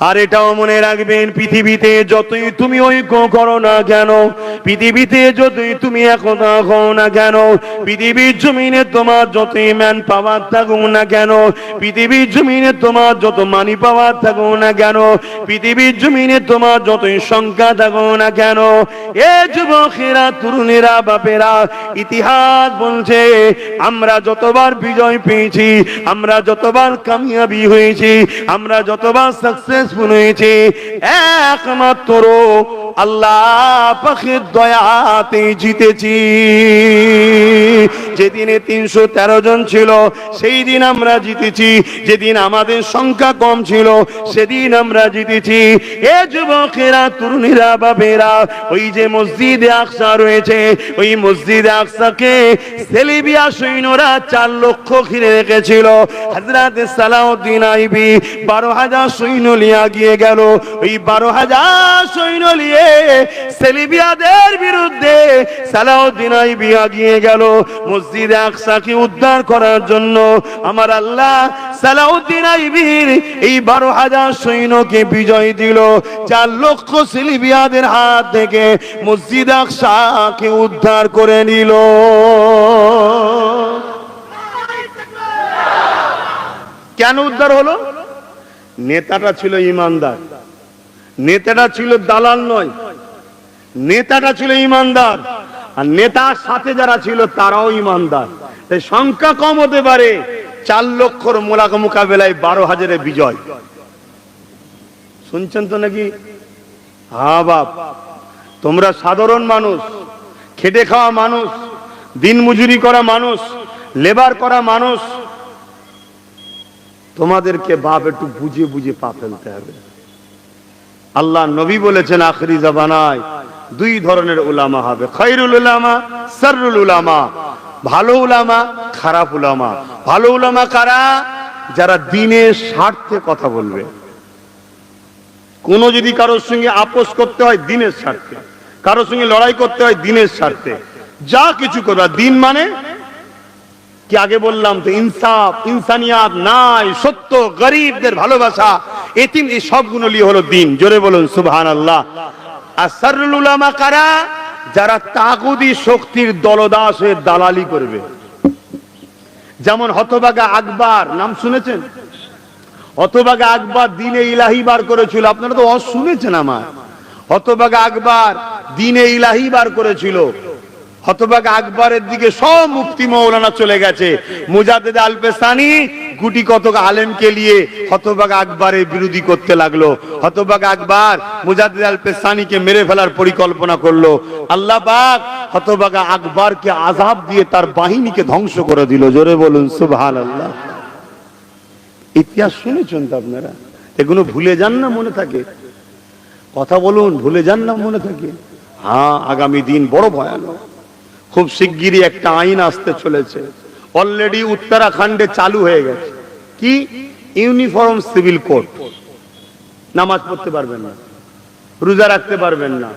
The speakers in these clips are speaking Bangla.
আর এটাও মনে রাখবেন, পৃথিবীতে যতই তুমি ঐক্য করো না কেন, পৃথিবীতে যতই তুমি একতা হও না কেন, পৃথিবীর জমিনে তোমার যতই ম্যান পাওয়ার থাকুক না কেন, পৃথিবীর জমিনে তোমার যত মানি পাওয়ার থাকুক না কেন, পৃথিবীর জমিনে তোমার যতই সংখ্যা থাকুক না কেন, এ যুবকেরা, তরুণেরা, বাপেরা, ইতিহাস বলছে, আমরা যতবার বিজয় পেয়েছি, আমরা যতবার কামিয়াবি হয়েছি, আমরা যতবার সাকসেসফুল হয়েছি একমাত্র আল্লাহ পাখির দয়াতে জিতেছি। যেদিনে তিনশো তেরো জন ছিল, সেই দিন আমরা জিতেছি। যেদিন আমাদের সংখ্যা কম ছিল, সেদিন আমরা জিতেছি। এ যুবকেরা, তরুণীরা বাবেরা ওই যে মসজিদে আকসা রয়েছে, ওই মসজিদে আকসাকে সেলিবিয়া সৈন্যরা চার লক্ষ ঘিরে রেখেছিল। হাজরাত সালাউদ্দিন আইবি বারো হাজার সৈন্য লিয়া গিয়ে গেল। ওই বারো হাজার সৈন্য নিয়ে সেলিবিয়াদের বিরুদ্ধে সালাউদ্দিন আইবি আগিয়ে গেল। মসজিদে আকসাকে উদ্ধার করার জন্য আমার আল্লাহ সালাউদ্দিন আইবির এই বারো হাজার সৈন্যকে বিজয় দিল। চার লক্ষ সেলিবিয়াদের হাত থেকে মসজিদ আকসাকে উদ্ধার করে নিল। কেন উদ্ধার হলো? নেতাটা ছিল ইমানদার। নেতাটা ছিল দালাল নয়। নেতাটা ছিল ইমানদার। আর নেতার সাথে যারা ছিল, তারাও ইমানদার। তাই সংখ্যা কম হতে পারে, চার লক্ষর মোলাকা মোকাবেলায় বারো হাজারে বিজয়। শুনছেন তো নাকি? হ্যাঁ বাপ, তোমরা সাধারণ মানুষ, খেটে খাওয়া মানুষ, দিন মজুরি করা মানুষ, লেবার করা মানুষ, তোমাদেরকে বাপ একটু বুঝে বুঝে পা ফেলতে হবে। আল্লাহ নবী বলেছেন, আখরি জাবানায় দুই ধরনের উলামা হবে। খৈরুল উলামা, সররুল উলামা। ভালো উলামা, খারাপ উলামা। ভালো উলামা কারা? যারা দিনের স্বার্থে কথা বলবে। কোনো যদি কারোর সঙ্গে আপোষ করতে হয় দিনের স্বার্থে। কারোর সঙ্গে লড়াই করতে হয় দিনের স্বার্থে। যা কিছু করবা, দিন মানে? কি আগে বললাম তো, ইনসাফ, ইনসানিয়াত নাই, সত্য, গরিবদের ভালোবাসা। এতিম, এই সবগুলো হলো দিন। জোরে বলুন সুবহান আল্লাহ আর কারা? যারা তাগুদি শক্তির দলদাস হয়ে দালালি করবে। যেমন হতবাগা আকবর, নাম শুনেছেন? হতবাগা আকবর দিনে ইলাহি বার করেছিল। আপনারা তো অ- শুনেছেন আমার। হতবাগা আকবর দিনে ইলাহি বার করেছিল। হতবাগ আকবরের দিকে সব মুক্তি মৌলানা চলে গেছে। মুজাদ্দেদ আলপেসানি গুটি কতক আলেমকে নিয়ে হতবাগ আকবরের বিরোধী করতে লাগল। হতবাগ আকবর মুজাদ্দেদ আলপেসানিকে মেরে ফেলার পরিকল্পনা করল। আল্লাহ পাক হতবাগা আকবরকে আজাব দিয়ে তার বাহিনীকে ধ্বংস করে দিল। জোরে বলুন সুবহান আল্লাহ ইতিহাস শুনেছেন তো আপনারা? এগুলো ভুলে যান না মনে থাকে। কথা বলুন, ভুলে যান না মনে থাকে। হ্যাঁ আগামী দিন বড় ভয়ানক। খুব শিগগিরই একটা আইন আসতে চলেছে। অলরেডি উত্তরাখণ্ডে চালু হয়ে গেছে। কি? ইউনিফর্ম সিভিল কোড নামাজ পড়তে পারবেন না। রোজা রাখতে পারবেন না।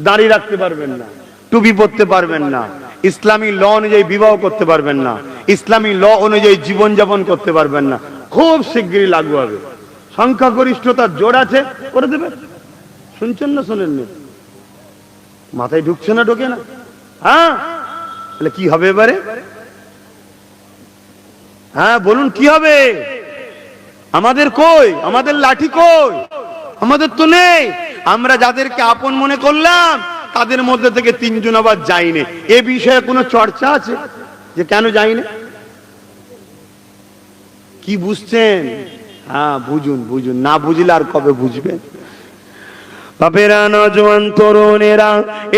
দাড়ি রাখতে পারবেন না। টুপি পড়তে পারবেন না। ইসলামী ল অনুযায়ী বিবাহ করতে পারবেন না। ইসলামী ল অনুযায়ী জীবনযাপন করতে পারবেন না। খুব শিগগিরই লাগু হবে। সংখ্যাগরিষ্ঠতার জোর আছে? করে দেবে। শুনছেন না শোনেননি? মাথায় ঢুকছে না, ঢোকে না। হ্যাঁ? তাহলে কি হবে এবারে? হ্যাঁ বলুন কি হবে? আমাদের কই? আমাদের লাঠি কই? আমাদের তো নেই। আমরা যাদেরকে আপন মনে করলাম, তাদের মধ্যে থেকে তিনজন আবার যাইনি এ বিষয়ে কোনো চর্চা আছে? যে কেন যাইনি কি বুঝছেন? হ্যাঁ বুঝুন বুঝুন। না বুঝলে আর কবে বুঝবেন? বাপেরা নজওয়ান তরুণেরা,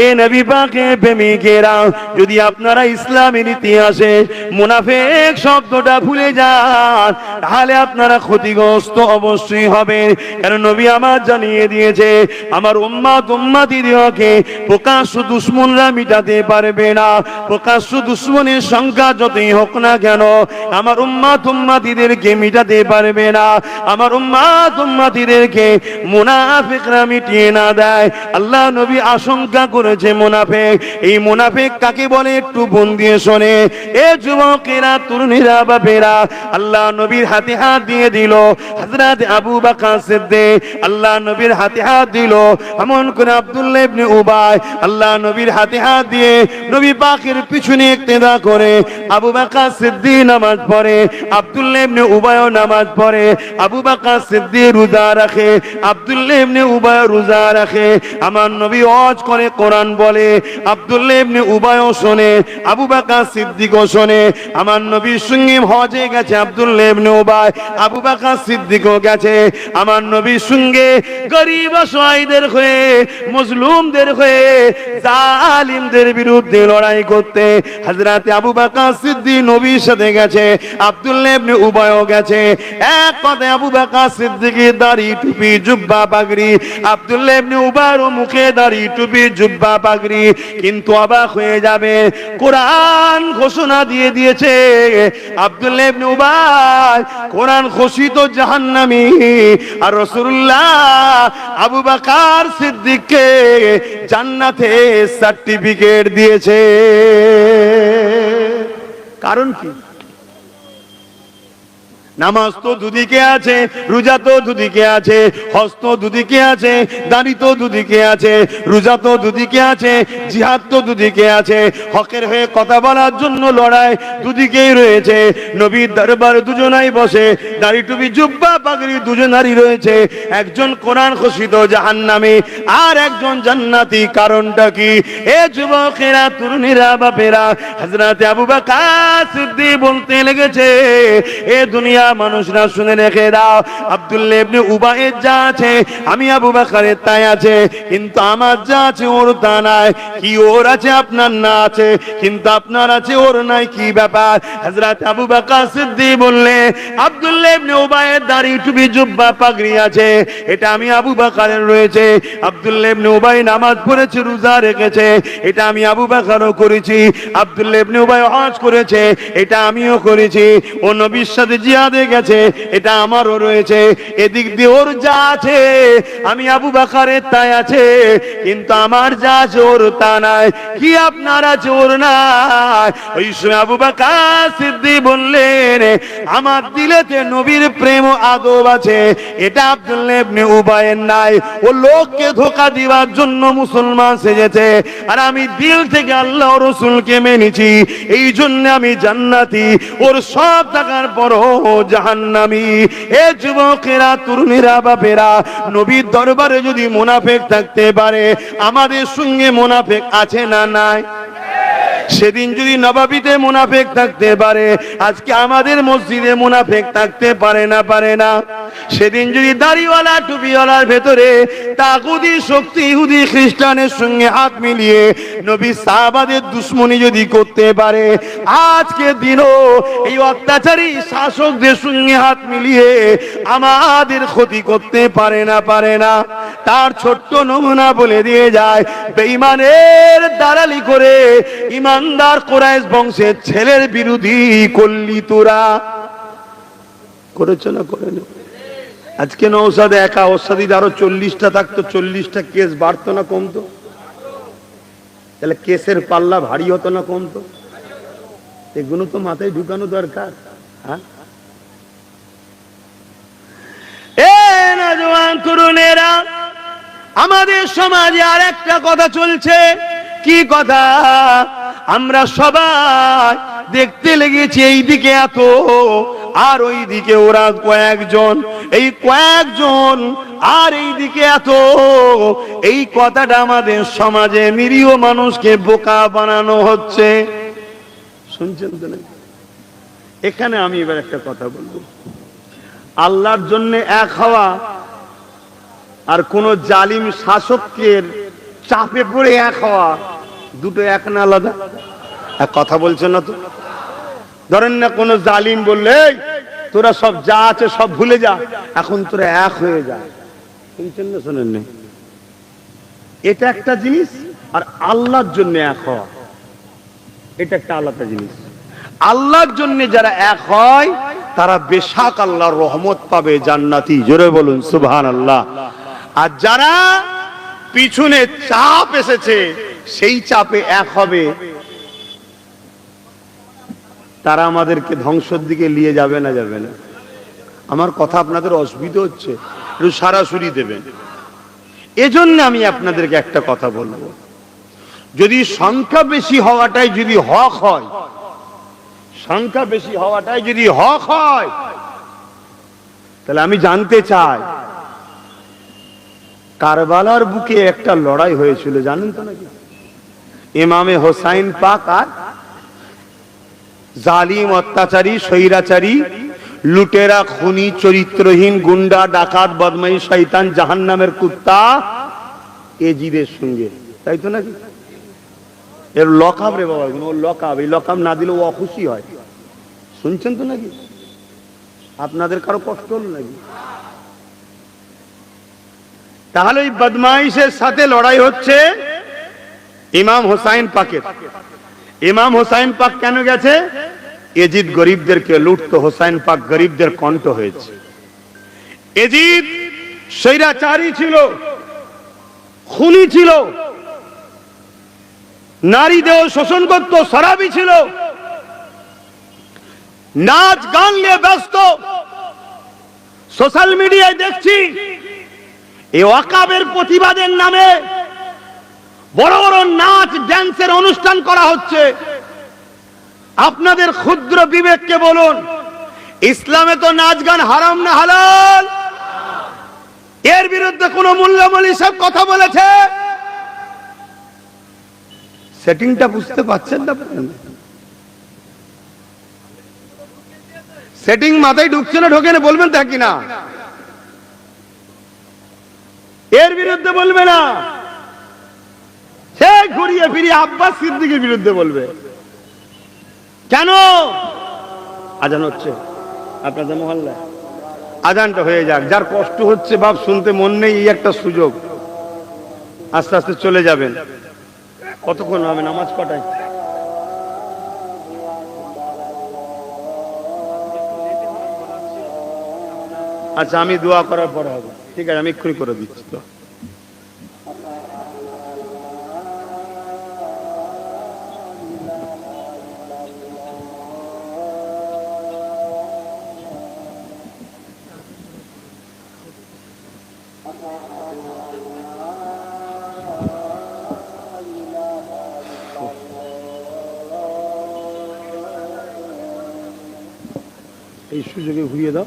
এ নবী পাকে প্রেমিকেরা, যদি আপনারা ইসলামের ইতিহাসে মুনাফেক শব্দটা ভুলে যান, তাহলে আপনারা ক্ষতিগ্রস্ত অবশ্যই হবে কারণ নবী আমার জানিয়ে দিয়েছে, আমার উম্মাত উম্মাতিদেরকে প্রকাশ্য দুশ্মনরা মিটাতে পারবে না। প্রকাশ্য দুশ্মনের সংখ্যা যতই হোক না কেন, আমার উম্মাত উম্মাতিদেরকে মিটাতে পারবে না। আমার উম্মাত উম্মাতিদেরকে মুনাফিকরা মিটিয়ে না দেয়। আল্লাহ নবী আশঙ্কা করেছে মোনাফেক। এই মোনাফেক কাকে বলে? একটু বন দিয়ে শোনে। এ যুবকেরা, তরুণীরা বাপেরা আল্লাহ নবীর হাতে হাত দিয়ে দিল। হযরত আবু বকর সিদ্দিক, আল্লাহ নবীর হাতে হাত দিল। এমন করে আব্দুল্লাহ ইবনে উবাই, আল্লাহ নবীর হাতে হাত দিয়ে নবী পাকের পিছনে ইক্তেদা করে। আবু বকর সিদ্দিক নামাজ পড়ে, আব্দুল্লাহ ইবনে উবাইও নামাজ পড়ে। আবু বকর সিদ্দিক রোজা রাখে, আব্দুল্লাহ ইবনে উবাই রোজা রাখে। আমার নবী ওয়াজ করে, কোরআন বলে। আব্দুল্লাহ উবাইও শোনে, আবু বকর সিদ্দিকও শোনে। আমার নবীর সঙ্গে হজে গেছে আব্দুল্লাহ উবাই আবু বকর সিদ্দিকও গেছে। আমার নবীর সঙ্গে গরিব অসহায়দের হয়ে, মজলুমদের হয়ে, জালিমদের বিরুদ্ধে লড়াই করতে হাজরাতে আবু বাকা সিদ্দিক নবীর সাথে গেছে আব্দুল্লাহ উবাইও গেছে। এক কথায় আবু বাকা সিদ্দিকের দাড়ি, টুপি, জুব্বা, পাগড়ি আব্দুল্লাহ ইবনে উবাইরও মুখে দাড়ি, টুপি, জুব্বা, পাগড়ি কিন্তু অবাক হয়ে যাবে। কোরআন ঘোষণা দিয়ে দিয়েছে আব্দুল্লাহ ইবনে উবাই, কোরআন ঘোষিত জাহান্নামী। আর রাসূলুল্লাহ আবু বকর সিদ্দিককে জান্নাতে সার্টিফিকেট দিয়েছে। কারণ কি? নামাজ তো দুদিকে আছে, রোজা তো দুদিকে আছে হস্ত দুদিকে আছে, দাড়ি তো দুদিকে আছে, রোজা তো দুদিকে আছে, জিহাদ তো দুদিকে আছে। হকের হয়ে কথা বলার জন্য লড়াই দুদিকেই রয়েছে। নবীর দরবার দুজনাই বসে, দাড়ি টুপি, জুব্বা, পাগড়ি দুজনারই রয়েছে। একজন কোরআন ঘোষিত জাহান্নামী, আর একজন জান্নাতি। কারণটা কি? এ যুবকেরা, তরুণীরা, বাপেরা, হযরত আবু বকর সিদ্দিক বলতে লেগেছে, এ দুনিয়া মানুষরা শুনে রেখে দাও। আব্দুল্লাহ ইবনে উবাইয়ের যা আছে, আমি আবু বকরের তাই আছে। কিন্তু আমার যা আছে ওর তা নাই। কি ওর আছে, আপনার না আছে। কিন্তু আপনার আছে, ওর নাই কি ব্যাপার? হযরত আবু বকর সিদ্দিক বললে আব্দুল্লাহ ইবনে উবাইয়ের দাড়ি টুপি জুব্বা পাগড়ি আছে। এটা আমি আবু বাকারের রয়েছে। আব্দুল্লাহ ইবনে উবাই নামাজ পড়েছে, রোজা রেখেছে। এটা আমি আবু বকরও করেছি। আব্দুল্লাহ ইবনে উবাই হজ করেছে। এটা আমিও করেছি। ও নবীর সাথে গেছে, এটা আমারও রয়েছে, এদিক দিয়ে ওর যা আছে, আমি আবু বকরের তাই আছে, কিন্তু আমার যা তা নাই, কি আপনার নাই? ওই সময় আবু বকর বললেন, আমার দিলেতে নবীর প্রেম আদব আছে, এটা নাই, ও লোককে ধোকা দিবার জন্য মুসলমান সেজেছে, আর আমি দিল থেকে আল্লাহ রসুলকে মেনেছি এই জন্য আমি জান্নাতি, ওর সব থাকার পরও জাহান্নামি। এ যুবকেরা, তরুণীরা, বাপেরা, নবীর দরবারে যদি মুনাফেক থাকতে পারে, আমাদের সঙ্গে মোনাফেক আছে না নাই? সেদিন যদি নবাবিতে মুনাফেক থাকতে পারে, আজকে আমাদের মসজিদে মুনাফেক থাকতে পারে না পারে না। সেদিন যদি দাড়িওয়ালা, টুপিওয়ালার ভেতরে তাগুদি শক্তি ইহুদি খ্রিস্টানের সঙ্গে হাত মিলিয়ে নবী সাহাবাদের দুশ্মনী যদি করতে পারে, আজকে দিনও এই অত্যাচারী শাসকদের সঙ্গে হাত মিলিয়ে আমাদের ক্ষতি করতে পারে না পারে না। তার ছোট্ট নমুনা বলে দিয়ে যায়, বেঈমানের দালালি করে ইমানদার কোরাইশ বংশের ছেলের বিরোধী করলি তোরা। করেছ না করে না আজকে নৌসাদে একা ওর আরও চল্লিশটা থাকতো, চল্লিশটা কেস বাড়তো না কমতো? তাহলে কেসের পাল্লা ভারী হতো না কমতো? এগুলো তো মাথায় ঢুকানো দরকার হ্যাঁ? তরুণেরা, আমাদের সমাজে আর একটা কথা চলছে। কি কথা? আমরা সবাই দেখতে লেগেছি এই দিকে এত, আর ওই দিকে ওরা কয়েকজন, এই কয়েকজন, আর এই দিকে এত। এই কথাটা আমাদের সমাজে নিরীহ মানুষকে বোকা বানানো হচ্ছে। শুনছেন তো? এখানে আমি এবার একটা কথা বলব। আল্লাহর জন্য এক হওয়া আর কোন জালিম শাসকের চাপে পড়ে এক হওয়া দুটো এক না আলাদা? এক কথা বলছেন না তো? ধরেন না কোন জালিম বললে তোরা সব যা আছে সব ভুলে যা, এখন তোরা এক হয়ে যা। শুনছেন না, শোনেন না? এটা একটা জিনিস আর আল্লাহর জন্য এক হওয়া। এটা একটা আলাদা জিনিস। আল্লাহর জন্য যারা এক হয়, তারা বেশাক আল্লাহর রহমত পাবে জান্নাতি। জোরে বলুন সুবহান আল্লাহ আর যারা পিছনে চাপ এসেছে সেই চাপে এক হবে। তারা আমাদেরকে ধ্বংসের দিকে নিয়ে যাবে না যাবে না। আমার কথা আপনাদের অসুবিধা হচ্ছে, একটু সারাসুরি দেবেন। এজন্য আমি আপনাদেরকে একটা কথা বলব। যদি সংখ্যা বেশি হওয়াটাই যদি হক হয়, সংখ্যা বেশি হওয়াটাই যদি হক হয়, তাহলে আমি জানতে চাই, কারবালার বুকে একটা লড়াই হয়েছিল, জানেন তো নাকি? ইমামে হোসাইন পাক আর জালিম, অত্যাচারী, স্বৈরাচারী, লুটেরা, খুনি, চরিত্রহীন, গুন্ডা, ডাকাত বদমাই শৈতান জাহান্নামের কুত্তা এজিদের সঙ্গে। তাই তো নাকি? এর লকাব রে বাবা ও লকাব এই লকাব না দিলে ও অখুশি হয়। শুনছেন তো নাকি? আপনাদের কারও কষ্ট হলো নাকি? তাহলে ওই বদমাইশের সাথে লড়াই হচ্ছে ইমাম হোসাইন পাকের। ইমাম হোসাইন পাক কেন গেছে? এজিদ গরিবদেরকে লুটতো, হোসাইন পাক গরিবদের কণ্ঠ হয়েছে। এজিদ স্বৈরাচারী ছিল, খুনি ছিল, নারী দেহ শোষণ করত সরাবি ছিল, নাচ গান নিয়ে ব্যস্ত। সোশ্যাল মিডিয়ায় দেখছি, এই ওয়াকাবের প্রতিবাদের নামে বড় বড় নাচ ড্যান্সের অনুষ্ঠান করা হচ্ছে। আপনাদের ক্ষুদ্র বিবেককে বলুন, ইসলামে তো নাচ গান হারাম না হালাল? এর বিরুদ্ধে কোন মূল্যমূল সব কথা বলেছে? সেটিংটা বুঝতে পারছেন না সেটিং মাথায় ঢুকছে না, ঢোকে না, বলবেন তা কিনা এর বিরুদ্ধে বলবে না। ঘুরিয়ে ফিরিয়ে আব্বাস সিদ্দিকের বিরুদ্ধে বলবে। কেন? আজান হচ্ছে। আপনাদের মহল্লায় আজানটা হয়ে যাক। যার কষ্ট হচ্ছে বাপ, শুনতে মন নেই, এই একটা সুযোগ। আস্তে আস্তে চলে যাবেন। কতক্ষণ হবে নামাজ কটায়? আচ্ছা আমি দোয়া করার পরে হবে। ঠিক আছে, আমি এক্ষুনি করে দিচ্ছি। তো এই সুযোগে ঘুরিয়ে দাও।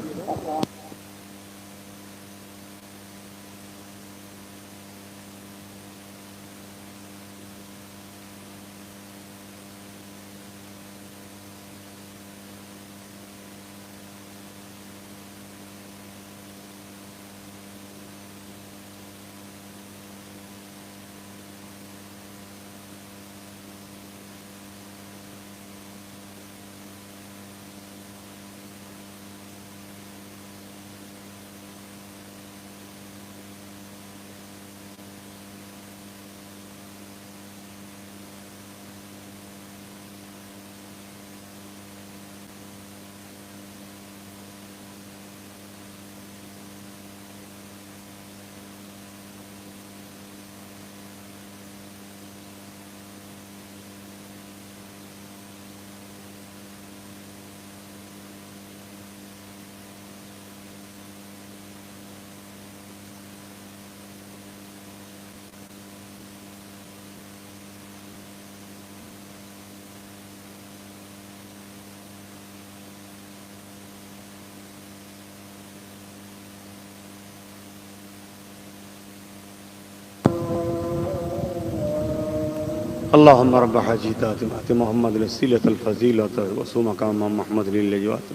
اللهم رب حاجيات آت محمد الوسيلة الفضيلة وصوم مقام محمد للجوات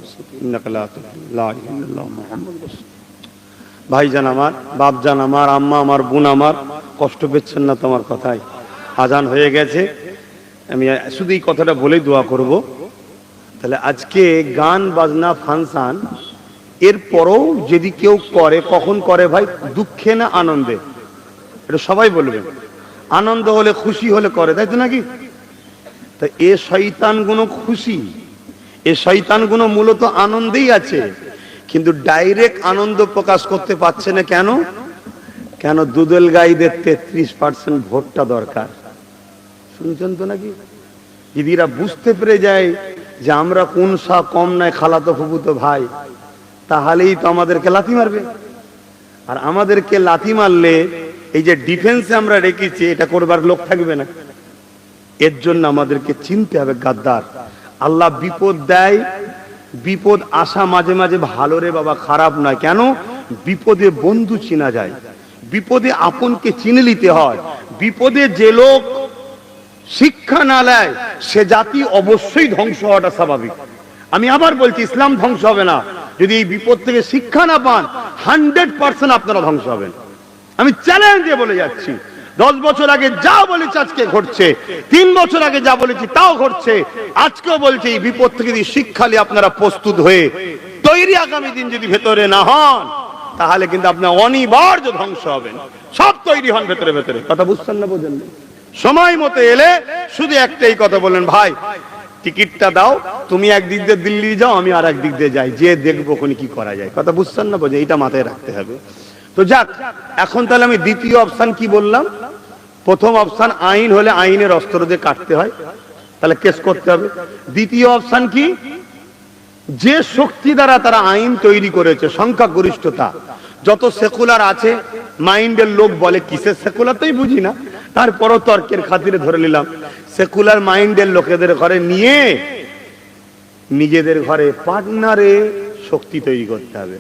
إنك لا تخلف لا إله إلا الله محمد رسول ভাইজান আমার বাপজান আমার আম্মা আমার বোন আমার কষ্ট পেচ্ছেন না তোমার কথায় আজান হয়ে গেছে আমি শুধু এই কথাটা বলেই দোয়া করব তাহলে আজকে গান বাজনা ফাংশন এর পরও যদি কেউ করে কখন করে ভাই দুঃখে না আনন্দে এটা সবাই বলবেন আনন্দ হলে খুশি হলে করে, তাই তো নাকি? তা এ শৈতানগুলো খুশি, এ শৈতানগুলো মূলত আনন্দেই আছে, কিন্তু ডাইরেক্ট আনন্দ প্রকাশ করতে পারছে না কেন? কেন দুদল গাইদের তেত্রিশ পার্সেন্ট ভোটটা দরকার? শুনছেন তো নাকি? দিদিরা বুঝতে পেরে যায় যে আমরা কোন সা কম নাই, খালাতো ফুবুতো ভাই, তাহলেই তো আমাদেরকে লাথি মারবে। আর আমাদেরকে লাথি মারলে এই যে ডিফেন্সে আমরা রেখেছি, এটা করবার লোক থাকবে না। এর জন্য আমাদেরকে চিনতে হবে, গাদ্দার। আল্লাহ বিপদ দেয়, বিপদ আসা মাঝে মাঝে ভালো রে বাবা, খারাপ নয়। কেন? বিপদে বন্ধু চিনা যায়। বিপদে আপনকে চিনে নিতে হয়। বিপদে যে লোক শিক্ষা না নেয়, সে জাতি অবশ্যই ধ্বংস হওয়াটা স্বাভাবিক। আমি আবার বলছি, ইসলাম ধ্বংস হবে না। যদি এই বিপদ থেকে শিক্ষা না পান হান্ড্রেড পার্সেন্ট আপনারা ধ্বংস হবেন। আমি চ্যালেঞ্জ দিয়ে বলে যাচ্ছি। দশ বছর আগে যা বলেছি আজকে ঘটছে, তিন বছর আগে যা বলেছি তাও ঘটছে। আজকেও বলছি বিপদ থেকে যদি শিক্ষা নিয়ে আপনারা প্রস্তুত হয়ে তৈরি আগামী দিন যদি ভেতরে না হন, তাহলে কিন্তু আপনার অনিবার্য ধ্বংস হবেন সব তৈরি হন ভেতরে ভেতরে। কথা বুঝছেন না বোঝেন সময় মতো এলে শুধু একটাই কথা বললেন, ভাই, টিকিটটা দাও, তুমি একদিক দিয়ে দিল্লি যাও, আমি আর একদিক দিয়ে যাই। যে দেখব কি করা যায়। কথা বুঝছেন না বোঝে এটা মাথায় রাখতে হবে। তো যাক, এখন তাহলে আমি দ্বিতীয় অপশন কি বললাম? প্রথম অপশন আইন হলে আইনের অস্ত্র দিয়ে কাটতে হয়। তাহলে কেস করতে হবে। দ্বিতীয় অপশন কি? যে শক্তি দ্বারা তারা আইন তৈরি করেছে, সংখ্যাগরিষ্ঠতা, যত সেকুলার আছে মাইন্ডের লোক বলে কিসের সেকুলার তাই বুঝি না। তারপরও তর্কের খাতিরে ধরে নিলাম। সেকুলার মাইন্ডের লোকেদের ঘরে নিয়ে নিজেদের ঘরে পার্টনারে শক্তি তৈরি করতে হবে।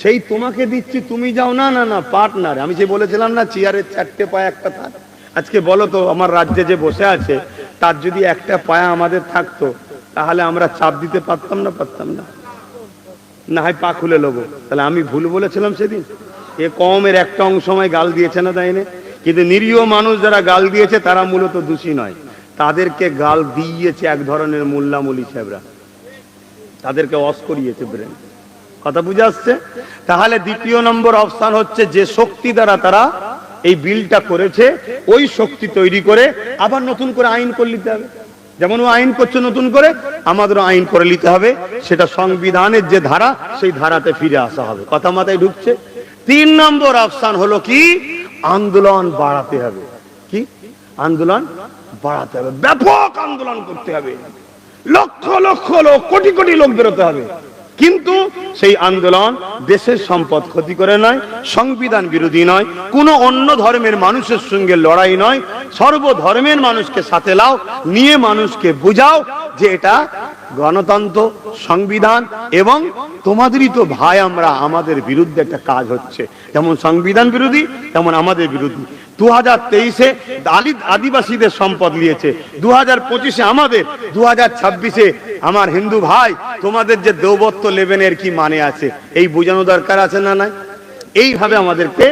সেই তোমাকে দিচ্ছি, তুমি যাও। না না না পার্টনার আমি যে বলেছিলাম না চেয়ারের চারটে পায়ে একটা থাক। আজকে বলো তো, আমার রাজ্যে যে বসে আছে, তার যদি একটা পায়া আমাদের থাকতো, তাহলে আমরা চাপ দিতে পারতাম না পারতাম না। না হয় পা খুলে নেব তাহলে আমি ভুল বলেছিলাম সেদিন? এ কমের একটা অংশ সময় গাল দিয়েছে না তাই কিন্তু নিরীহ মানুষ যারা গাল দিয়েছে, তারা মূলত দোষী নয়। তাদেরকে গাল দিয়েছে এক ধরনের মোল্লামুলি সাহেবরা। তাদেরকে অস করিয়েছে ব্রেন। কথা বুঝে আসছে? তাহলে দ্বিতীয় নম্বর অপশন হচ্ছে যে শক্তি দ্বারা তারা এই বিলটা করেছে, ওই শক্তি তৈরি করে আবার নতুন করে আইন করে নিতে হবে। যেমন ও আইন করছে নতুন করে, আমাদেরও আইন করে নিতে হবে। সেটা সংবিধানের যে ধারা, সেই ধারাতে ফিরে আসা হবে। কথা মাথায় ঢুকছে? তিন নম্বর অপশন হলো কি? আন্দোলন বাড়াতে হবে। কি? আন্দোলন বাড়াতে হবে। ব্যাপক আন্দোলন করতে হবে। লক্ষ লক্ষ লোক, কোটি কোটি লোক বেরোতে হবে। কিন্তু সেই আন্দোলন দেশের সম্পদ ক্ষতি করে নয়, সংবিধান বিরোধী নয়, কোনো অন্য ধর্মের মানুষের সঙ্গে লড়াই নয়। সর্বধর্মের মানুষকে সাথে লাও, নিয়ে মানুষকে বুঝাও যে এটা গণতন্ত্র, সংবিধান এবং তোমাদেরই তো ভাই আমরা, আমাদের বিরুদ্ধে একটা কাজ হচ্ছে। যেমন সংবিধান বিরোধী, তেমন আমাদের বিরোধী। দু হাজার তেইশে আদিবাসীদের সম্পদ নিয়েছে দু হাজার পঁচিশে আমাদের দু হাজার ছাব্বিশে আমার হিন্দু ভাই তোমাদের যে দৌবত্ব লেবেনের কি মানে আছে, এই বোঝানো দরকার আছে না নাই? এইভাবে আমাদেরকে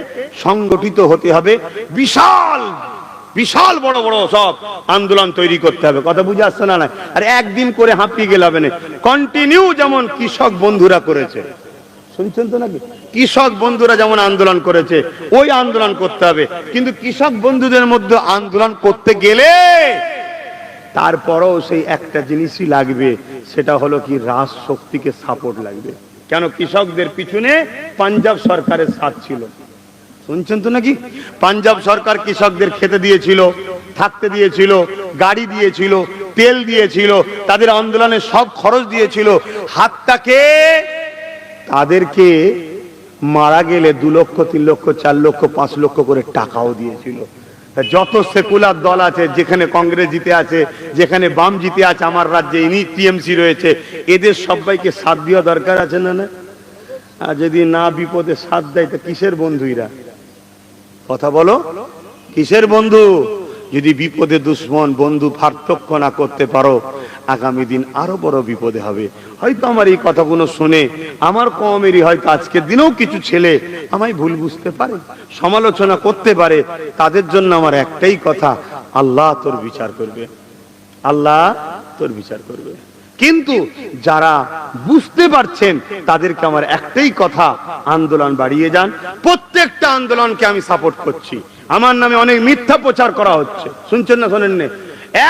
সংগঠিত হতে হবে। বিশাল বিশাল বড় বড় সব আন্দোলন তৈরি করতে হবে। কথা বুঝে আসছে না আর একদিন করে হাঁপিয়ে গেলে হবে না। কন্টিনিউ যেমন কৃষক বন্ধুরা করেছে। শুনছেন তো নাকি? কৃষক বন্ধুরা যেমন আন্দোলন করেছে, ওই আন্দোলন করতে হবে। কিন্তু কৃষক বন্ধুদের মধ্যে আন্দোলন করতে গেলে তারপরও সেই একটা জিনিসই লাগবে, সেটা হলো কি রাজ শক্তিকে সাপোর্ট লাগবে। কেন? কৃষকদের পিছনে পাঞ্জাব সরকারের সাথ ছিল। শুনছেন তো নাকি? পাঞ্জাব সরকার কৃষকদের খেতে দিয়েছিল, থাকতে দিয়েছিল, গাড়ি দিয়েছিল, তেল দিয়েছিল, তাদের আন্দোলনে সব খরচ দিয়েছিল। হাতটাকে তাদেরকে মারা গেলে দু লক্ষ, তিন লক্ষ, চার লক্ষ, পাঁচ লক্ষ করে টাকাও দিয়েছিল। যত সেকুলার দল আছে, যেখানে কংগ্রেস জিতে আছে, যেখানে বাম জিতে আছে আমার রাজ্যে, ইনি টিএমসি রয়েছে, এদের সবাইকে সাথ দেওয়া দরকার আছে না না? আর যদি না বিপদে সাথ দেয়, তা কিসের বন্ধু বন্ধুইরা? কথা বলো? কিসের বন্ধু? যদি বিপদে দুশ্মন, বন্ধু পার্থক্য না করতে পারো, আগামী দিন আরও বড় বিপদে হবে। হয়তো আমার এই কথাগুলো শুনে আমার কমেরই হয়তো আজকের দিনেও কিছু ছেলে আমায় ভুল বুঝতে পারে, সমালোচনা করতে পারে, তাদের জন্য আমার একটাই কথা, আল্লাহ তোর বিচার করবে। আল্লাহ তোর বিচার করবে। কিন্তু যারা বুঝতে পারছেন তাদেরকে আমার একটাই কথা, আন্দোলন বাড়িয়ে যান। প্রত্যেকটা আন্দোলনকে আমি সাপোর্ট করছি। আমার নামে অনেক মিথ্যা প্রচার করা হচ্ছে। শুনছেন না, শোনেন না?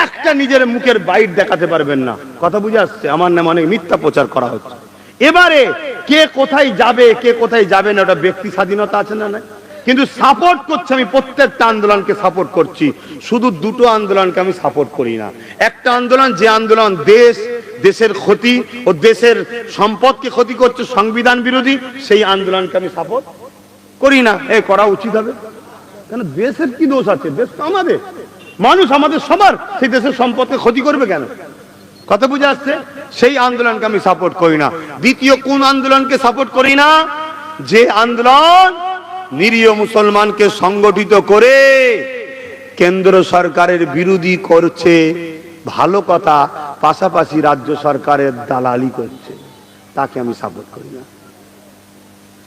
একটা নিজের মুখের বাইট দেখাতে পারবেন না। কথা বুঝে আসছে? আমার নামে অনেক মিথ্যা প্রচার করা হচ্ছে। এবারে কে কোথায় যাবে, কে কোথায় যাবে না, ওটা ব্যক্তি স্বাধীনতা আছে না না কিন্তু সাপোর্ট করছি আমি, প্রত্যেকটা আন্দোলনকে সাপোর্ট করছি। শুধু দুটো আন্দোলনকে আমি সাপোর্ট করি না। একটা আন্দোলন, যে আন্দোলন দেশ দেশের ক্ষতি ও দেশের সম্পদকে ক্ষতি করছে সংবিধান বিরোধী, সেই আন্দোলনকে আমি সাপোর্ট করি না। এ করা উচিত হবে। কেন? দেশের কি দোষ আছে? দেশ তো আমাদের। মানুষ আমাদের সবার। সেই দেশের সম্পদকে ক্ষতি করবে কেন? কথা বুঝে আসছে? সেই আন্দোলনকে আমি সাপোর্ট করি না। দ্বিতীয়, কোন আন্দোলনকে সাপোর্ট করি না? যে আন্দোলন নিরীহ মুসলমানকে সংগঠিত করে কেন্দ্র সরকারের বিরোধী করছে। ভালো কথা পাশাপাশি রাজ্য সরকারের দালালি করছে। তাকে আমি সাপোর্ট করি না।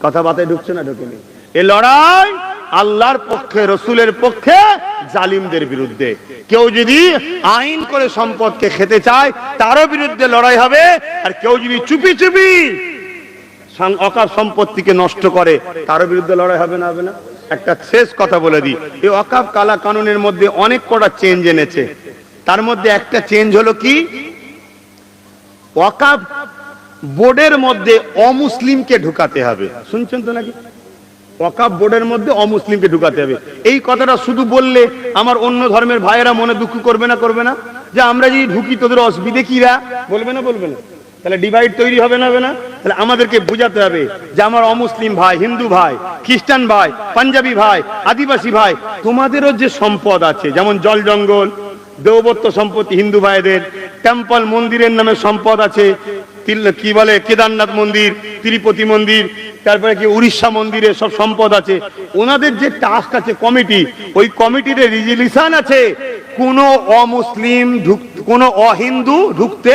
কথাবার্তায় ঢুকছে না, ঢুকেনি। এ লড়াই আল্লাহর পক্ষে, রসুলের পক্ষে, জালিমদের বিরুদ্ধে। কেউ যদি আইন করে সম্পদকে খেতে চায়, তারও বিরুদ্ধে লড়াই হবে। আর কেউ যদি চুপি চুপি অকাপ সম্পত্তিকে নষ্ট করে, তারও বিরুদ্ধে লড়াই হবে না হবে না। একটা শেষ কথা বলে দিই। এই অকাপ কালা কানুনের মধ্যে অনেক কটা চেঞ্জ এনেছে। তার মধ্যে একটা চেঞ্জ হলো কি? ওয়াকাফ বোর্ডের মধ্যে অমুসলিমকে ঢুকাতে হবে। শুনছেন তো নাকি? ওয়াকাফ বোর্ডের মধ্যে অমুসলিমকে ঢুকাতে হবে। এই কথাটা শুধু বললে আমার অন্য ধর্মের ভাইয়েরা মনে দুঃখ করবে না করবে না? যে আমরা যদি ঢুকি তোদের অসুবিধে কিরা বলবে না বলবে না। তাহলে ডিভাইড তৈরি হবে না হবে না? তাহলে আমাদেরকে বোঝাতে হবে যে আমার অমুসলিম ভাই, হিন্দু ভাই, খ্রিস্টান ভাই, পাঞ্জাবি ভাই, আদিবাসী ভাই, তোমাদেরও যে সম্পদ আছে, যেমন জল জঙ্গল দেবত্ব সম্পত্তি হিন্দু ভাইদের। টেম্পল মন্দিরের নামে সম্পদ আছে। কি বলে? কেদারনাথ মন্দির, তিরুপতি মন্দির, তারপরে কি উড়িষ্যা মন্দিরে সব সম্পদ আছে। ওনাদের যে টাস্ক আছে কমিটি ওই কমিটিতে রিজলিউশন আছে, কোনো অমুসলিম কোন অহিন্দু ঢুকতে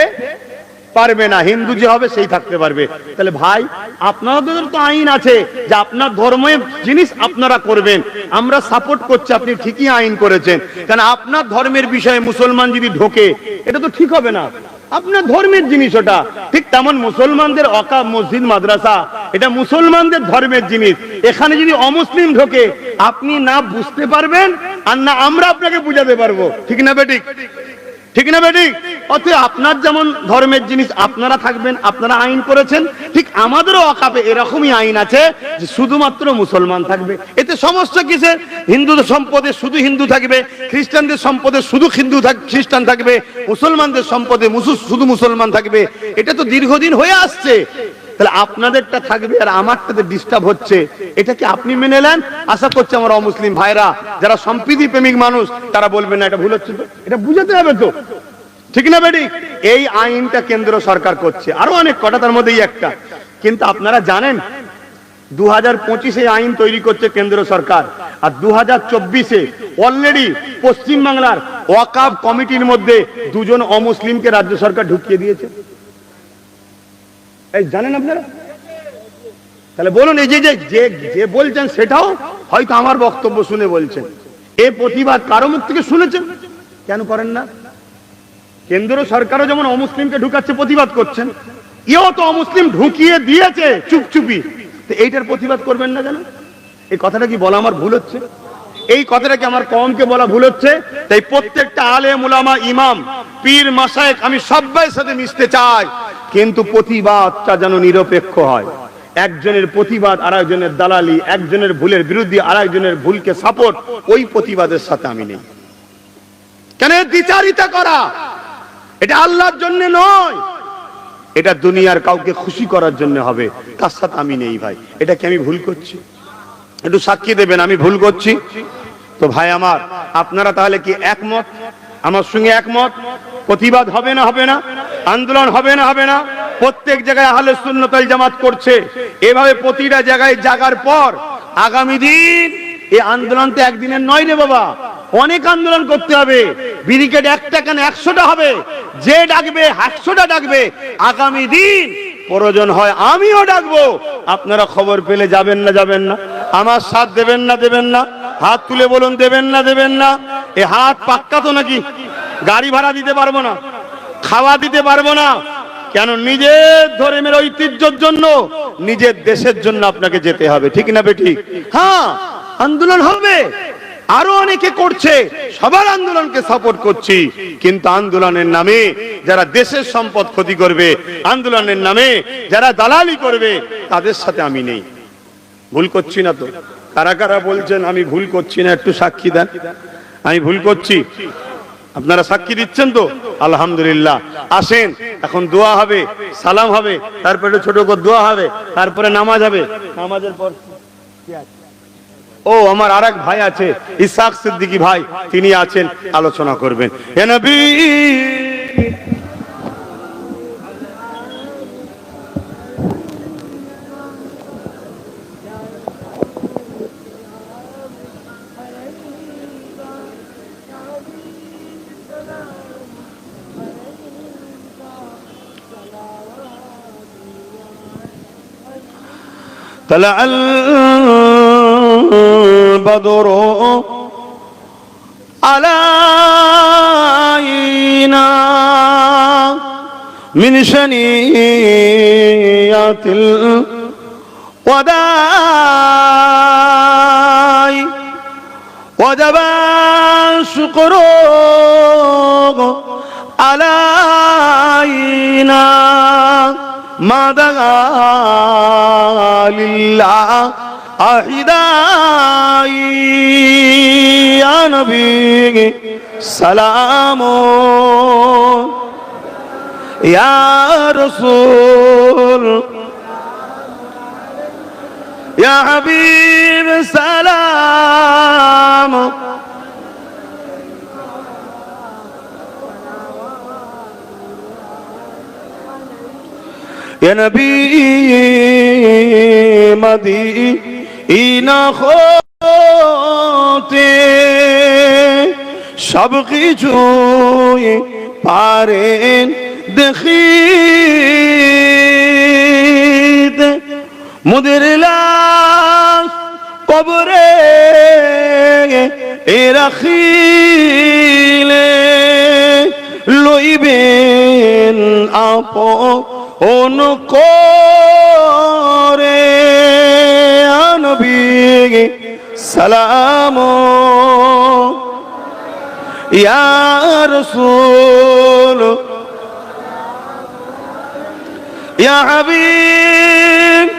পারবে না, হিন্দু যে হবে সেই থাকতে পারবে। তাহলে ভাই, আপনাদের তো আইন আছে যে আপনার ধর্মের জিনিস আপনারা করবেন। আমরা সাপোর্ট করছি, আপনি ঠিকই আইন করেছেন। কারণ আপনার ধর্মের বিষয়ে মুসলমান যদি ঢোকে, এটা তো ঠিক হবে না। আপনার ধর্মের জিনিস ওটা। ঠিক তেমন মুসলমানদের অকা মসজিদ, মাদ্রাসা, এটা মুসলমানদের ধর্মের জিনিস। এখানে যদি অমুসলিম ঢোকে, আপনি না বুঝতে পারবেন আর না আমরা আপনাকে বুঝাতে পারব। ঠিক না বেঠিক ঠিক না বেটি? অতএব আপনার যেমন ধর্মের জিনিস আপনারা থাকবেন, আপনারা আইন করেছেন, ঠিক আমাদেরও অকাপে এরকমই আইন আছে যে শুধুমাত্র মুসলমান থাকবে। এতে সমস্যা কিসের? হিন্দুদের সম্পদে শুধু হিন্দু থাকবে, খ্রিস্টানদের সম্পদে শুধু হিন্দু থাক, খ্রিস্টান থাকবে, মুসলমানদের সম্পদে শুধু মুসলমান থাকবে। এটা তো দীর্ঘদিন হয়ে আসছে। তাহলে আপনাদেরটা থাকবে আর আমারটাতে ডিস্টার্ব হচ্ছে। এটা কি আপনি মেনে নেন? আশা করছি আমার অমুসলিম ভাইরা, যারা সম্প্রীতি প্রেমিক মানুষ, তারা বলবেন না, এটা ভুল হচ্ছে এটা বুঝাতে হবে তো। ঠিক না, বেটি? এই আইনটা কেন্দ্র সরকার করছে। আরও অনেক কটা, তার মধ্যেই একটা। কিন্তু আপনারা জানেন দু হাজার পঁচিশে আইন তৈরি করছে কেন্দ্র সরকার, আর দু হাজার চব্বিশে অলরেডি পশ্চিমবাংলার ওয়াকাব কমিটির মধ্যে দুজন অমুসলিমকে রাজ্য সরকার ঢুকিয়ে দিয়েছে। এই, জানেন আপনারা? তাহলে বলুন, এই যে যে, যে- বলছেন সেটাও হয়তো আমার বক্তব্য শুনে বলছেন। এ প্রতিবাদ কারও মুখ থেকে শুনেছেন? কেন করেন না? কেন্দ্র সরকারও যেমন অমুসলিমকে ঢুকাচ্ছে, প্রতিবাদ করছেন ইও তো অমুসলিম ঢুকিয়ে দিয়েছে চুপচুপি। তো এইটার প্রতিবাদ করবেন না কেন এই কথাটা কি বলা আমার ভুল হচ্ছে? এই কথাটা কি আমার কমকে বলা ভুল হচ্ছে? তাই প্রত্যেকটা আলে মুলামা ইমাম, পীর মাসায়েক আমি সবাই সাথে মিশতে চাই। কিন্তু প্রতিবাদটা যেন নিরপেক্ষ হয়। একজনের প্রতিবাদ আর একজনের দালালি, একজনের ভুলের বিরুদ্ধে আর একজনের ভুলকে সাপোর্ট ওই প্রতিবাদের সাথে আমি নেই। কেন দ্বিচারিতা করা? এটা আল্লাহর জন্য নয়। এটা দুনিয়ার কাউকে খুশি করার জন্য হবে। তার সাথে আমি নেই ভাই। এটা কি আমি ভুল করছি? একটু সাক্ষী দেবেন, আমি ভুল করছি? তো ভাই আমার, আপনারা তাহলে কি একমত? আমার সঙ্গে একমত। প্রতিবাদ হবে না হবে না। আন্দোলন হবে না হবে না। প্রত্যেক জায়গায় আহলে সুন্নতাল জামাত করছে। এভাবে প্রতিটা জায়গায় জাগার পর আগামী দিন এই আন্দোলন তো একদিনের নয় রে বাবা। অনেক আন্দোলন করতে হবে। ব্রিগেড একটা কেন একশোটা হবে? যে ডাকবে, একশোটা ডাকবে। আগামী দিন প্রয়োজন হয়, আমিও ডাকবো। আপনারা খবর পেলে যাবেন না যাবেন না। আমার সাথ দেবেন না দেবেন না। হাত তুলে বলুন, দেবেন না দেবেন না। এ হাত পাক্কা তো নাকি? গাড়ি ভাড়া দিতে পারব না, খাওয়া দিতে পারব না। কেন নিজের ধর্মের ঐতিহ্যের জন্য, নিজের দেশের জন্য আপনাকে যেতে হবে, ঠিক না বেঠিক হ্যাঁ আন্দোলন হবে। আরও অনেকে করছে, সবার আন্দোলনকে সাপোর্ট করছি। কিন্তু আন্দোলনের নামে যারা দেশের সম্পদ ক্ষতি করবে, আন্দোলনের নামে যারা দালালি করবে, তাদের সাথে আমি নেই। ভুল করছি না তো? কারা কারা বলছেন, আমি ভুল করছি না, একটু সাক্ষী দেন। আমি ভুল করছি। আপনারা সাক্ষী দিচ্ছেন তো? আলহামদুলিল্লাহ। আসেন, এখন দোয়া হবে, সালাম হবে, তারপরে ছোট করে দোয়া হবে, তারপরে নামাজ হবে। নামাজের পর ও, আমার আর এক ভাই আছে, ইসাক সিদ্দিকী ভাই, তিনি আছেন, আলোচনা করবেন। এ নবী! طلع البدر علينا من شنيات الوداع وجب الشكر علينا. ما دعا لله أحداي يا نبي سلام يا رسول يا حبيب سلام يا نبي مدينة হতে সব কিছুই পারেন দেখিতে মুদের লাশ কবরে এ রাখিলে লইবেন আপ অন করে আনবি সালাম। ইয়া রসুল, ইয়া হাবিব,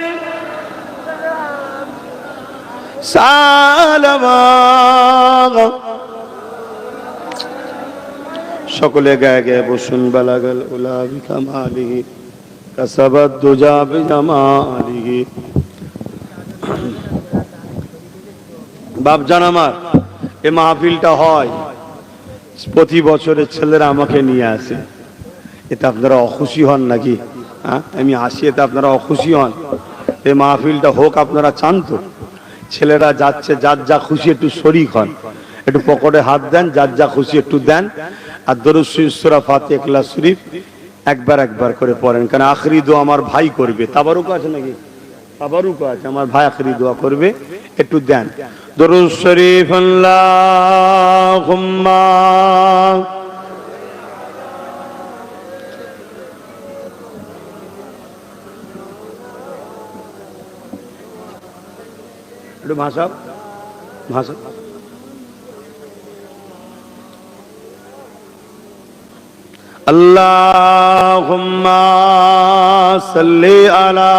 সালামা। সকলে গায়ে গায়ে বসুন, বালাগাল উলা বিকামালিহি দুজা বিজামালিহি বাপজান আমার, এ মাহফিলটা হয়। প্রতি বছরের ছেলেরা আমাকে নিয়ে আসে। এতে আপনারা অখুশি হন নাকি? হ্যাঁ? আমি আসি এতে আপনারা অখুশি হন। এই মাহফিলটা হোক আপনারা চান তো। ছেলেরা যাচ্ছে, যার যা খুশি একটু শরিক হন। একটু পকেটে হাত দেন, যার যা খুশি একটু দেন। আর দরুসরা ফাতে একলা শরীফ একবার একবার করে পড়েন, কারণ আখরি দোয়া আমার ভাই করবে। তাবারুক আছে নাকি? তাবারুক আছে, আমার ভাই আখরি দোয়া করবে, একটু দেন। দরুদ শরীফ, আল্লাহুম্মা। ভাষা ভাষা اللهم صل على